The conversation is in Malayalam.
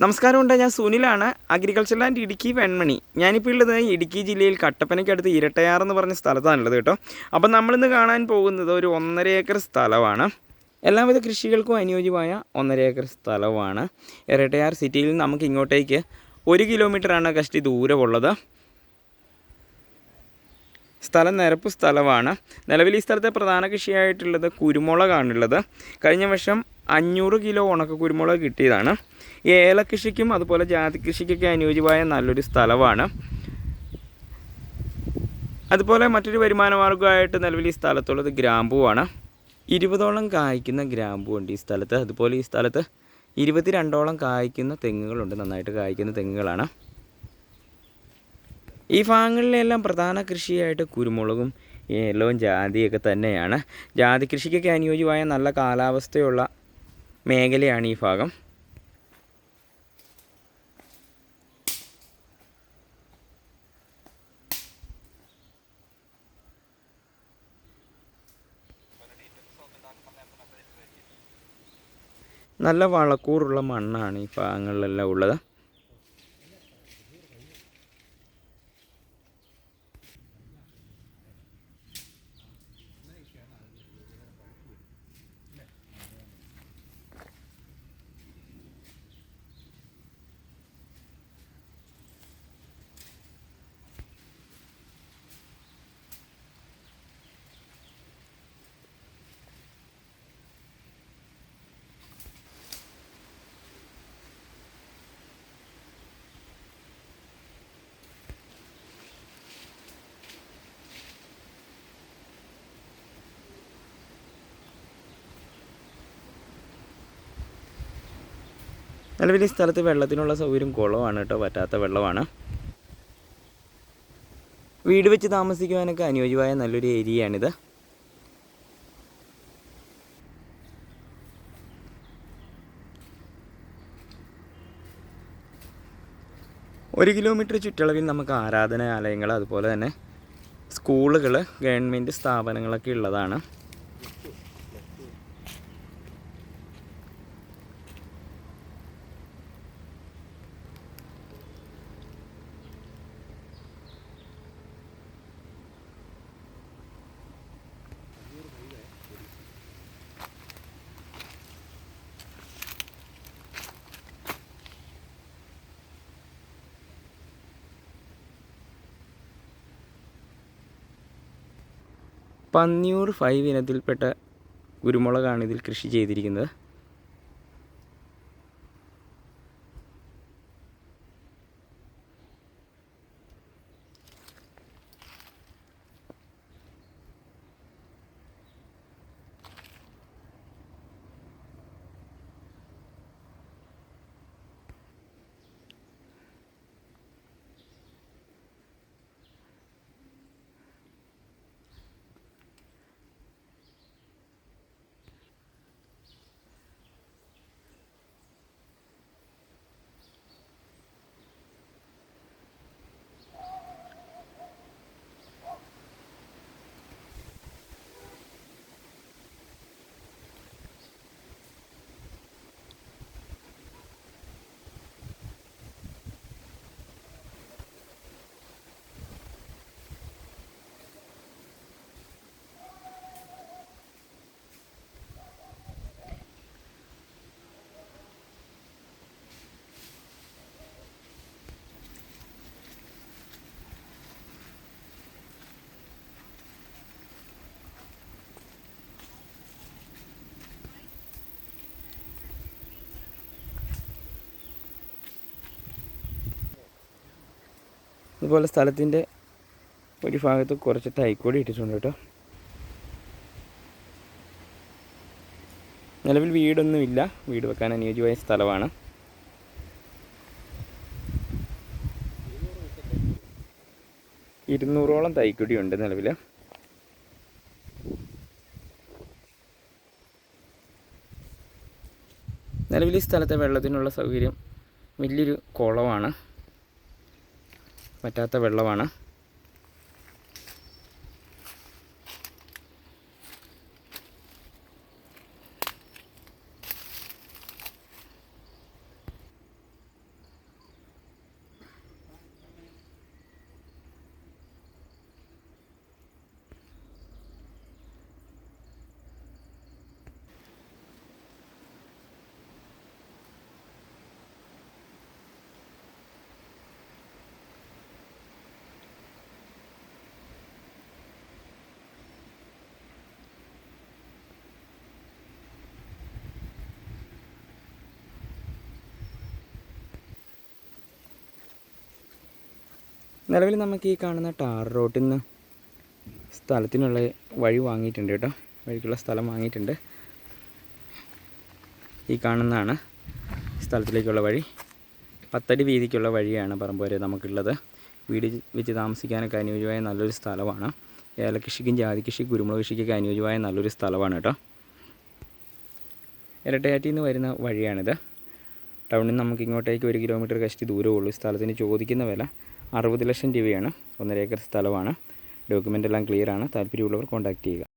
നമസ്കാരമുണ്ട് ഞാൻ സുനിലാണ്. Agriculture land Idukki Venmani. ഞാനിപ്പോൾ ഉള്ളത് ഇടുക്കി ജില്ലയിൽ കട്ടപ്പനയ്ക്കടുത്ത് ഇരട്ടയാർ എന്ന് പറഞ്ഞ സ്ഥലത്താണുള്ളത് കേട്ടോ. അപ്പം നമ്മളിന്ന് കാണാൻ പോകുന്നത് ഒരു ഒന്നര ഏക്കർ സ്ഥലമാണ്. എല്ലാവിധ കൃഷികൾക്കും അനുയോജ്യമായ ഒന്നര ഏക്കർ സ്ഥലമാണ്. ഇരട്ടയാർ സിറ്റിയിൽ നിന്ന് നമുക്ക് ഇങ്ങോട്ടേക്ക് ഒരു കിലോമീറ്ററാണ് കഷ്ടി ദൂരമുള്ളത്. സ്ഥലം നിരപ്പ് സ്ഥലമാണ്. നിലവിൽ ഈ സ്ഥലത്തെ പ്രധാന കൃഷിയായിട്ടുള്ളത് കുരുമുളകാണുള്ളത് കഴിഞ്ഞ വർഷം അഞ്ഞൂറ് കിലോ ഉണക്ക കുരുമുളക് കിട്ടിയതാണ്. ഏലകൃഷിക്കും അതുപോലെ ജാതി കൃഷിക്കൊക്കെ അനുയോജ്യമായ നല്ലൊരു സ്ഥലമാണ്. അതുപോലെ മറ്റൊരു വരുമാന മാർഗമായിട്ട് നിലവിൽ ഈ സ്ഥലത്തുള്ളത് ഗ്രാമ്പുവാണ്. ഇരുപതോളം കായ്ക്കുന്ന ഗ്രാമ്പു ഉണ്ട് ഈ സ്ഥലത്ത്. അതുപോലെ ഈ സ്ഥലത്ത് ഇരുപത്തിരണ്ടോളം കായ്ക്കുന്ന തെങ്ങുകളുണ്ട്. നന്നായിട്ട് കായ്ക്കുന്ന തെങ്ങുകളാണ്. ഈ ഭാഗങ്ങളിലെല്ലാം പ്രധാന കൃഷിയായിട്ട് കുരുമുളകും ഏലവും ജാതിയൊക്കെ തന്നെയാണ്. ജാതി കൃഷിക്കൊക്കെ അനുയോജ്യമായ നല്ല കാലാവസ്ഥയുള്ള മേഖലയാണ് ഈ ഭാഗം. നല്ല വളക്കൂറുള്ള മണ്ണാണ് ഈ ഭാഗങ്ങളിലെല്ലാം ഉള്ളത്. നിലവിൽ ഈ സ്ഥലത്ത് വെള്ളത്തിനുള്ള സൗകര്യം കുളമാണ് കേട്ടോ പറ്റാത്ത വെള്ളമാണ്. വീട് വെച്ച് താമസിക്കുവാനൊക്കെ അനുയോജ്യമായ നല്ലൊരു ഏരിയയാണിത്. ഒരു കിലോമീറ്റർ ചുറ്റളവിൽ നമുക്ക് ആരാധനാലയങ്ങൾ അതുപോലെ തന്നെ സ്കൂളുകൾ ഗവൺമെന്റ് സ്ഥാപനങ്ങളൊക്കെ ഉള്ളതാണ്. പന്നിയൂർ ഫൈവ് ഇനത്തിൽപ്പെട്ട കുരുമുളകാണ് ഇതിൽ കൃഷി ചെയ്തിരിക്കുന്നത്. അതുപോലെ സ്ഥലത്തിന്റെ ഒരു ഭാഗത്ത് കുറച്ച് തൈക്കൂടി ഇട്ടിട്ടുണ്ട് കേട്ടോ. നിലവിൽ വീടൊന്നുമില്ല. വീട് വെക്കാൻ അനുയോജ്യമായ സ്ഥലമാണ്. ഇരുന്നൂറോളം തൈക്കൊടി ഉണ്ട് നിലവിൽ. നിലവിൽ ഈ സ്ഥലത്തെ വെള്ളത്തിനുള്ള സൗകര്യം വലിയൊരു കുളമാണ്. പറ്റാത്ത വെള്ളമാണ്. നിലവിൽ നമുക്ക് ഈ കാണുന്ന ടാർ റോട്ടിൽ നിന്ന് സ്ഥലത്തിനുള്ള വഴി വാങ്ങിയിട്ടുണ്ട് കേട്ടോ. വഴിക്കുള്ള സ്ഥലം വാങ്ങിയിട്ടുണ്ട്. ഈ കാണുന്നതാണ് സ്ഥലത്തിലേക്കുള്ള വഴി. പത്തടി വീതിക്കുള്ള വഴിയാണ് പറമ്പ് വരെ നമുക്കുള്ളത്. വീട് വെച്ച് താമസിക്കാനൊക്കെ അനുയോജ്യമായ നല്ലൊരു സ്ഥലമാണ്. ഏലകൃഷിക്കും ജാതികൃഷി കുരുമുളക് കൃഷിക്കൊക്കെ അനുയോജ്യമായ നല്ലൊരു സ്ഥലമാണ് കേട്ടോ. ഇരട്ടയാറ്റിൽ നിന്ന് വരുന്ന വഴിയാണിത്. ടൗണിൽ നിന്ന് നമുക്ക് ഇങ്ങോട്ടേക്ക് ഒരു കിലോമീറ്റർ കഷ്ടി ദൂരമേ ഉള്ളൂ സ്ഥലത്തിന് ചോദിക്കുന്ന വില അറുപത് ലക്ഷം രൂപയാണ്. ഒന്നര ഏക്കർ സ്ഥലമാണ്. ഡോക്യുമെന്റ് എല്ലാം ക്ലിയർ ആണ്. താല്പര്യമുള്ളവർ കോൺടാക്റ്റ് ചെയ്യുക.